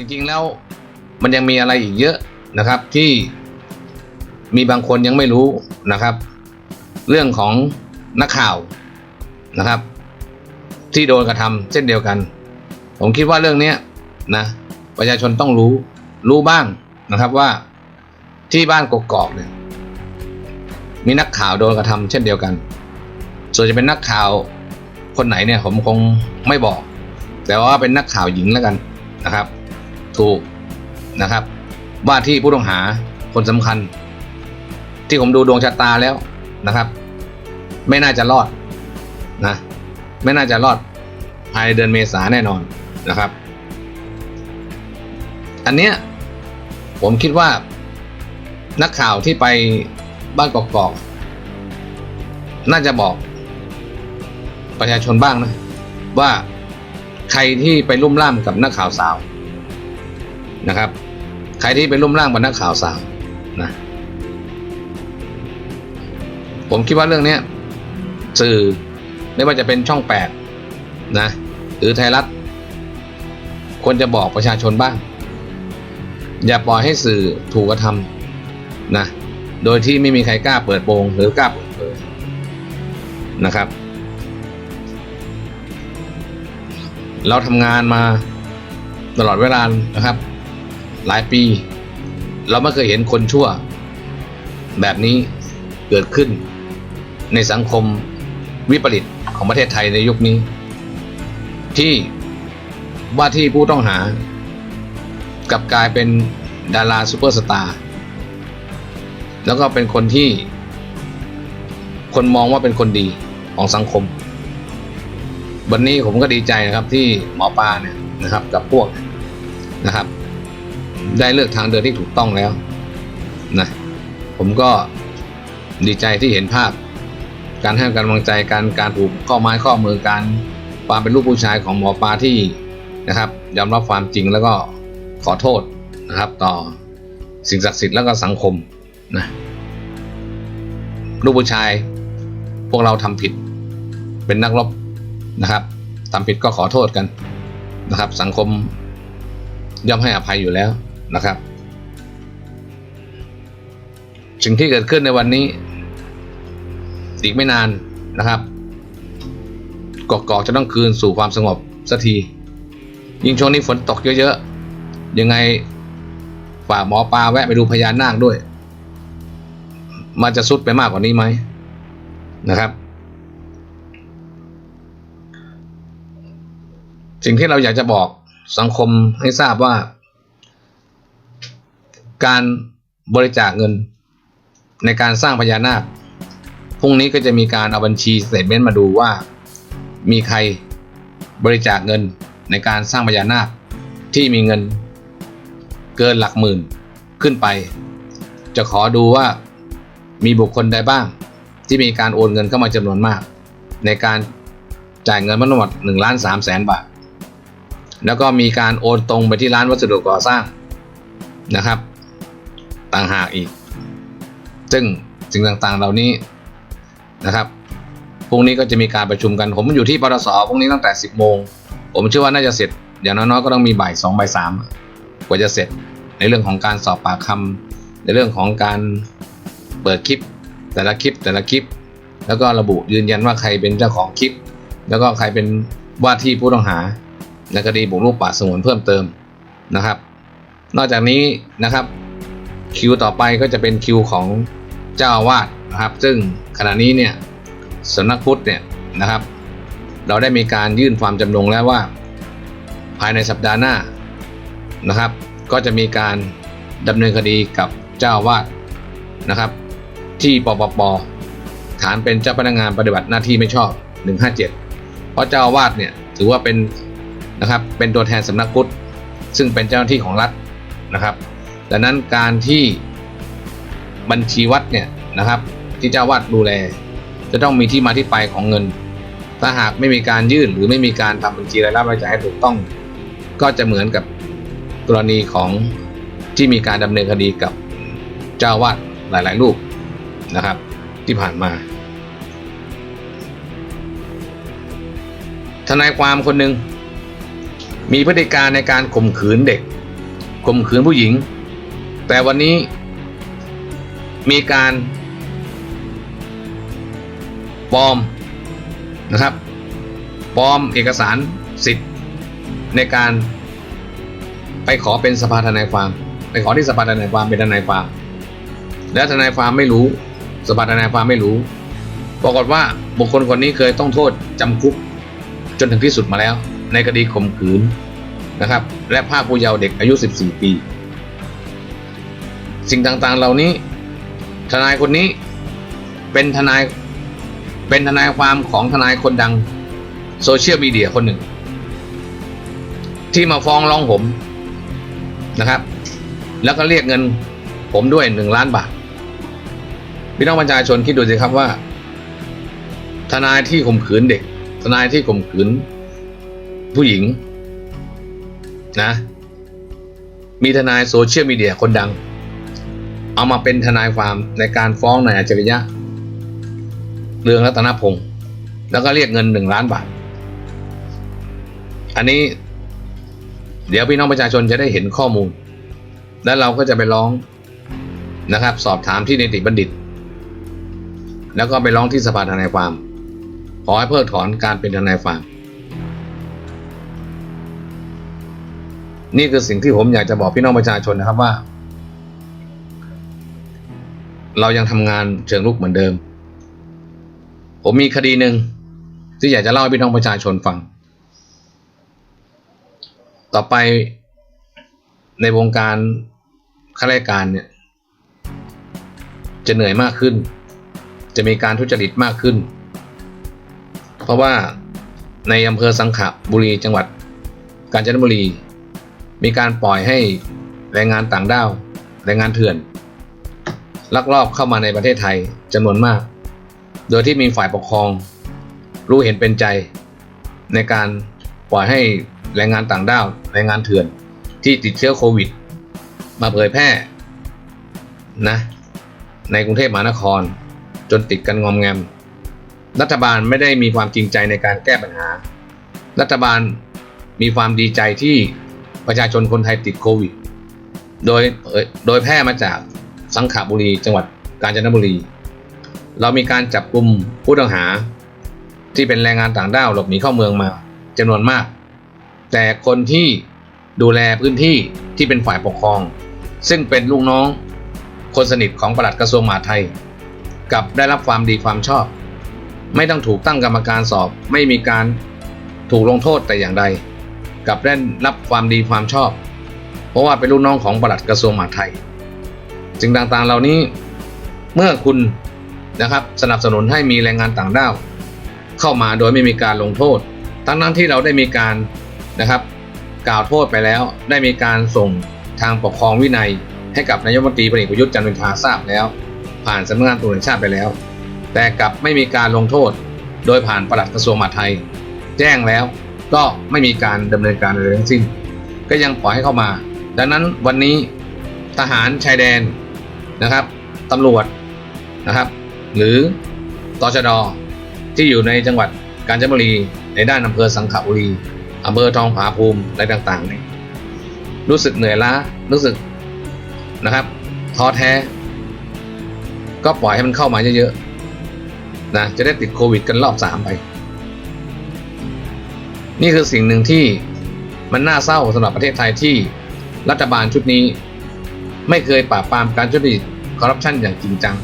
จริงๆแล้วมันยังมีอะไรอีกเยอะนะครับที่มีบางคนยังไม่รู้นะครับ เรื่องของนักข่าวนะครับ ที่โดนกระทำเช่นเดียวกัน ผมคิดว่าเรื่องนี้นะประชาชนต้องรู้รู้บ้างนะครับว่าที่บ้านกกอกเนี่ยมีนักข่าวโดนกระทำเช่นเดียวกัน ส่วนจะเป็นนักข่าวคนไหนเนี่ยผมคงไม่บอก แต่ว่าเป็นนักข่าวหญิงแล้วกันนะครับ ถูกนะครับ ว่าที่ผู้ต้องหาคนสำคัญ ที่ผมดูดวงชะตาแล้วนะครับ ไม่น่าจะรอดนะไม่น่าจะรอดภายเดือนเมษาแน่นอนนะครับ อันเนี้ยผมคิดว่านักข่าวที่ไปบ้านกอกๆน่าจะบอกประชาชนบ้างนะ ว่าใครที่ไปลุ่มล่ามกับนักข่าวสาว นะครับ ใครที่ไปลุ่มล่ามกับนักข่าวสาวนะผมคิดว่าเรื่องนี้สื่อไม่ว่าจะเป็นช่องแปดนะหรือไทยรัฐควรจะบอกประชาชนบ้าง อย่าปล่อยให้สื่อถูกกระทำนะโดยที่ไม่มีใครกล้าเปิดโปงหรือกล้าเปิดเผยนะครับ เราทำงานมาตลอดเวลานะครับ หลายปี เราไม่เคยเห็นคนชั่ว แบบนี้เกิดขึ้น ในสังคมวิปริตของประเทศไทยในยุคนี้ ที่ว่าที่ผู้ต้องหา กับกลายเป็นดาราซูเปอร์สตาร์แล้วก็เป็นคนที่ คนมองว่าเป็นคนดีของสังคม วันนี้ผมก็ดีใจนะครับที่หมอปลาเนี่ยนะครับ กับพวกนะครับ ได้เลือกทางเดินที่ถูกต้องแล้วนะผมก็ดีใจที่เห็นภาพ การให้กำลังใจการการถูกข้อไม้ข้อมือการความเป็นลูกผู้ชายของหมอปลาที่นะครับยอมรับความจริงแล้วก็ขอโทษนะครับ ต่อสิ่งศักดิ์สิทธิ์แล้วก็สังคมนะลูกผู้ชายพวกเราทำผิด เป็นนักรบนะครับทำผิดก็ขอโทษกันนะครับ สังคมย่อมให้อภัยอยู่แล้ว นะครับ สิ่งที่เกิดขึ้นในวันนี้ อีกไม่นานนะครับกอกๆจะต้องคืนสู่ความสงบสักที ยิ่งช่วงนี้ฝนตกเยอะๆ ยังไงฝากหมอปลาแวะไปดูพญานาคด้วย มันจะสุดไปมากกว่านี้ไหมนะครับ สิ่งที่เราอยากจะบอกสังคมให้ทราบว่า การบริจาคเงิน ในการสร้างพญานาคพรุ่งนี้ก็จะมีการเอาบัญชีสเตทเมนต์มาดูว่า มีใครบริจาคเงินในการสร้างพญานาคที่มีเงินเกินหลักหมื่นขึ้นไป จะขอดูว่ามีบุคคลใดบ้าง ที่มีการโอนเงินเข้ามาจำนวนมาก ในการจ่ายเงินมาทั้งหมดหนึ่งล้านสามแสนบาท แล้วก็มีการโอนตรงไปที่ร้านวัสดุก่อสร้างนะครับ ต่างหากอีก ซึ่งสิ่งต่างๆ เหล่านี้นะครับพรุ่งนี้ก็จะมีการประชุมกัน ผมอยู่ที่ปตสพรุ่งนี้ตั้งแต่ 10 โมง ผมเชื่อว่าน่าจะเสร็จ อย่างน้อยๆก็ต้องมีบ่ายสองบ่ายสามกว่าจะเสร็จ ในเรื่องของการสอบปากคำในเรื่องของการเปิดคลิป แต่ละคลิปแต่ละคลิป แล้วก็ระบุยืนยันว่าใครเป็นเจ้าของคลิป แล้วก็ใครเป็นว่าที่ผู้ต้องหาในคดีบุกรุกป่าสงวนเพิ่มเติมนะครับ นอกจากนี้นะครับ คิวต่อไปก็จะเป็นคิวของเจ้าอาวาสนะครับ ซึ่งขณะนี้เนี่ยสำนักพุทธเนี่ยนะครับ เราได้มีการยื่นความจำนงแล้วว่า ภายในสัปดาห์หน้านะครับ ก็จะมีการดำเนินคดีกับเจ้าวาสนะครับ ที่ปปปฐานเป็นเจ้าพนักงานปฏิบัติหน้าที่ไม่ชอบ 157 เพราะเจ้าวาสเนี่ยถือว่าเป็นนะครับเป็นตัวแทนสำนักพุทธซึ่งเป็นเจ้าหน้าที่ของรัฐนะครับ ดังนั้นการที่บัญชีวัดเนี่ยนะครับที่เจ้าวาดดูแล จะต้องมีที่มาที่ไปของเงิน ถ้าหากไม่มีการยื่นหรือไม่มีการทำบัญชีรายรับรายจ่ายให้ถูกต้อง ก็จะเหมือนกับกรณีของที่มีการดำเนินคดีกับเจ้าวาดหลาย ๆ รูปนะครับ ที่ผ่านมา ทนายความคนหนึ่งมีพฤติการในการข่มขืนเด็กข่มขืนผู้หญิง แต่วันนี้มีการปลอมนะครับปลอมเอกสารสิทธิ์ในการไปขอเป็นสภาทนายความ ไปขอที่สภาทนายความเป็นทนายความ แล้วทนายความไม่รู้ สภาทนายความไม่รู้ปรากฏว่าบุคคลคนนี้เคยต้องโทษจำคุกจนถึงที่สุดมาแล้ว ในคดีข่มขืนนะครับ และภาคผู้เยาว์เด็กอายุ 14 ปี สิ่งต่างๆ เหล่านี้ ทนายคนนี้เป็นทนายเป็นทนายความของทนายคนดังโซเชียลมีเดียคนหนึ่ง ที่มาฟ้องร้องผมนะครับ แล้วก็เรียกเงินผมด้วยหนึ่งล้านบาทพี่น้องประชาชนคิดดูสิครับว่า ทนายที่ข่มขืนเด็ก ทนายที่ข่มขืน ผู้หญิงนะ มีทนายโซเชียลมีเดียคนดัง เอามาเป็นทนายความในการฟ้องนายอัจฉริยะ เรืองรัตนพงศ์แล้วก็เรียกเงินหนึ่งล้านบาท อันนี้ เดี๋ยวพี่น้องประชาชนจะได้เห็นข้อมูล แล้วเราก็จะไปร้องนะครับ สอบถามที่นิติบัณฑิต แล้วก็ไปร้องที่สภาทนายความ ขอให้เพิกถอนการเป็นทนายความ นี่คือสิ่งที่ผมอยากจะบอกพี่น้องประชาชนนะครับว่า เรายังทำงานเชิงลุกเหมือนเดิม ผมมีคดีหนึ่งที่อยากจะเล่าให้พี่น้องประชาชนฟัง ต่อไปในวงการข้าราชการเนี่ย จะเหนื่อยมากขึ้น จะมีการทุจริตมากขึ้น เพราะว่าในอำเภอสังขบุรีจังหวัด กาญจนบุรี มีการปล่อยให้แรงงานต่างด้าว แรงงานเถื่อน ลักลอบเข้ามาในประเทศไทยจำนวนมาก โดยที่มีฝ่ายปกครอง รู้เห็นเป็นใจ ในการปล่อยให้แรงงานต่างด้าวแรงงานเถื่อนที่ติดเชื้อโควิด มาเผยแพร่นะในกรุงเทพมหานคร จนติดกันงอมแงม รัฐบาลไม่ได้มีความจริงใจในการแก้ปัญหา รัฐบาลมีความดีใจที่ประชาชนคนไทยติดโควิด โดยโดยแพร่มาจาก สังขบุรี จังหวัดกาญจนบุรี เรามีการจับกลุ่มผู้ต้องหา ที่เป็นแรงงานต่างด้าวหลบหนีเข้าเมืองมาจำนวนมาก แต่คนที่ดูแลพื้นที่ที่เป็นฝ่ายปกครอง ซึ่งเป็นลูกน้อง คนสนิทของปลัดกระทรวงมหาดไทยกับได้รับความดีความชอบ ไม่ต้องถูกตั้งกรรมการสอบ ไม่มีการถูกลงโทษแต่อย่างใด กับได้รับความดีความชอบ เพราะว่าเป็นลูกน้องของปลัดกระทรวงมหาดไทย สิ่งต่างๆเหล่านี้เมื่อคุณนะครับสนับสนุนให้มีแรงงานต่างด้าวเข้ามาโดยไม่มีการลงโทษ ทั้งนั้นที่เราได้มีการนะครับ กล่าวโทษไปแล้ว ได้มีการส่งทางปกครองวินัย ให้กับนายกรัฐมนตรีพลเอกประยุทธ์จันทร์โอชาทราบแล้ว ผ่านสำนักงานตำรวจแห่งชาติไปแล้ว แต่กลับไม่มีการลงโทษ โดยผ่านปลัดกระทรวงมหาดไทย แจ้งแล้วก็ไม่มีการดำเนินการใดทั้งสิ้น ก็ยังปล่อยให้เข้ามา ดังนั้นวันนี้ทหารชายแดน นะครับตำรวจนะครับ หรือตชดที่อยู่ในจังหวัดกาญจนบุรี ในด้านอำเภอสังขบุรีอำเภอทองผาภูมิอะไรต่างๆเนี่ยรู้สึกเหนื่อยล้ารู้สึกนะครับท้อแท้ ก็ปล่อยให้มันเข้ามาเยอะๆนะจะได้ติดโควิดกันรอบสามไป นี่คือสิ่งหนึ่งที่มันน่าเศร้าสำหรับประเทศไทยที่รัฐบาลชุดนี้ ไม่เคยปราบปรามการทุจริตคอร์รัปชันอย่างจริงจัง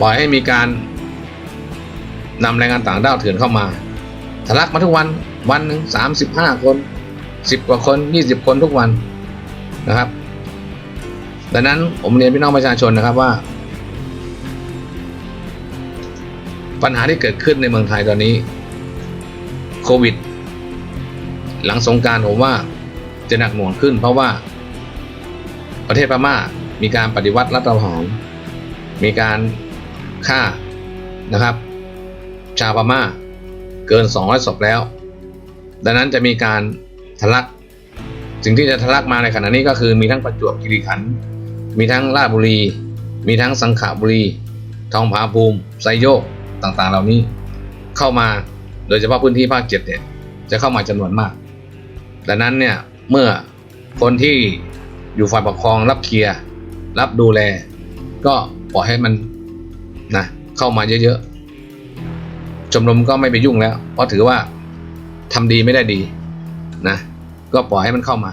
ปล่อยให้มีการนำแรงงานต่างด้าวเถื่อนเข้ามาทะลักมาทุกวันวันหนึ่งสามสิบห้าคนสิบกว่าคนยี่สิบคนทุกวันนะครับดังนั้นผมเรียนพี่น้องประชาชนนะครับว่า ปัญหาที่เกิดขึ้นในเมืองไทยตอนนี้โควิด หลังสงการผมว่าจะหนักหน่วงขึ้นเพราะว่า ประเทศพม่ามีการปฏิวัติรัฐประหารมีการฆ่านะครับ ชาวพม่าเกิน 200ศพแล้ว ดังนั้นจะมีการทะลักสิ่งที่จะทะลักมาในขณะนี้ก็คือมีทั้งประจวบคีรีขันธ์มีทั้งราชบุรี มีทั้งสังขบุรี ทองผาภูมิไซโยกต่างๆ เหล่านี้เข้ามาโดยเฉพาะพื้นที่ภาคเจ็ดเนี่ยจะเข้ามาจำนวนมากดังนั้นเนี่ยเมื่อคนที่ อยู่ฝ่ายปกครองรับเคลียร์รับดูแล ก็ปล่อยให้มันนะเข้ามาเยอะๆชมรมก็ไม่ไปยุ่งแล้ว เพราะถือว่าทำดีไม่ได้ดีนะก็ปล่อยให้มันเข้ามา